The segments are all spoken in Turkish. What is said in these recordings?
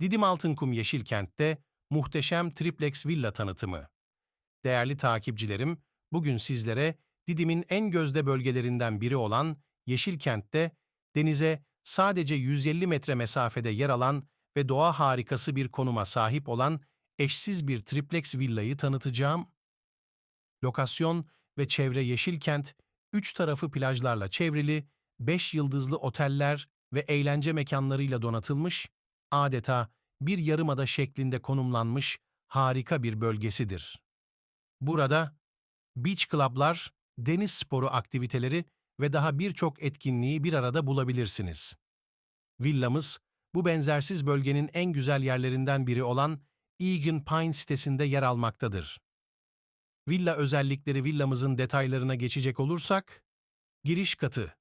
Didim Altınkum Yeşilkent'te muhteşem triplex villa tanıtımı. Değerli takipçilerim, bugün sizlere Didim'in en gözde bölgelerinden biri olan Yeşilkent'te denize sadece 150 metre mesafede yer alan ve doğa harikası bir konuma sahip olan eşsiz bir triplex villayı tanıtacağım. Lokasyon ve çevre Yeşilkent, üç tarafı plajlarla çevrili, beş yıldızlı oteller ve eğlence mekanlarıyla donatılmış, adeta bir yarımada şeklinde konumlanmış harika bir bölgesidir. Burada beach club'lar, deniz sporu aktiviteleri ve daha birçok etkinliği bir arada bulabilirsiniz. Villamız, bu benzersiz bölgenin en güzel yerlerinden biri olan Egan Pine sitesinde yer almaktadır. Villa özellikleri villamızın detaylarına geçecek olursak, giriş katı.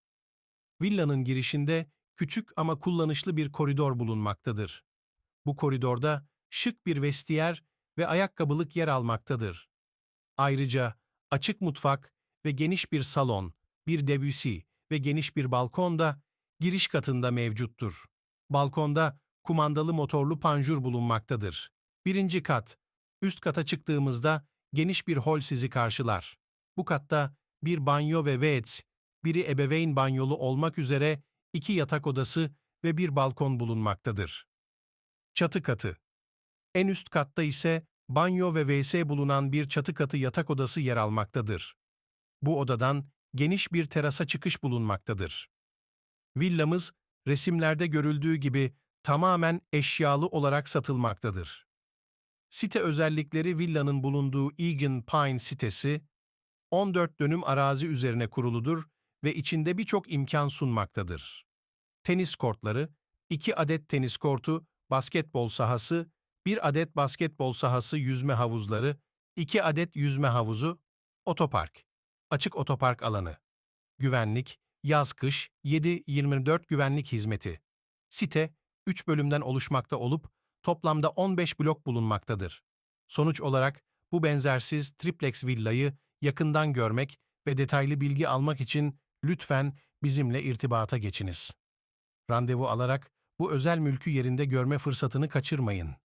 Villanın girişinde küçük ama kullanışlı bir koridor bulunmaktadır. Bu koridorda şık bir vestiyer ve ayakkabılık yer almaktadır. Ayrıca açık mutfak ve geniş bir salon, bir Debussy ve geniş bir balkon da giriş katında mevcuttur. Balkonda kumandalı motorlu panjur bulunmaktadır. Birinci kat, üst kata çıktığımızda geniş bir hol sizi karşılar. Bu katta bir banyo ve vets, biri ebeveyn banyolu olmak üzere iki yatak odası ve bir balkon bulunmaktadır. Çatı katı. En üst katta ise banyo ve WC bulunan bir çatı katı yatak odası yer almaktadır. Bu odadan geniş bir terasa çıkış bulunmaktadır. Villamız, resimlerde görüldüğü gibi tamamen eşyalı olarak satılmaktadır. Site özellikleri villanın bulunduğu Egan Pine sitesi, 14 dönüm arazi üzerine kuruludur ve içinde birçok imkan sunmaktadır. Tenis kortları, 2 adet tenis kortu, basketbol sahası, 1 adet basketbol sahası yüzme havuzları, 2 adet yüzme havuzu, otopark, açık otopark alanı, güvenlik, yaz-kış 7-24 güvenlik hizmeti. Site, 3 bölümden oluşmakta olup toplamda 15 blok bulunmaktadır. Sonuç olarak bu benzersiz triplex villayı yakından görmek ve detaylı bilgi almak için lütfen bizimle irtibata geçiniz. Randevu alarak bu özel mülkü yerinde görme fırsatını kaçırmayın.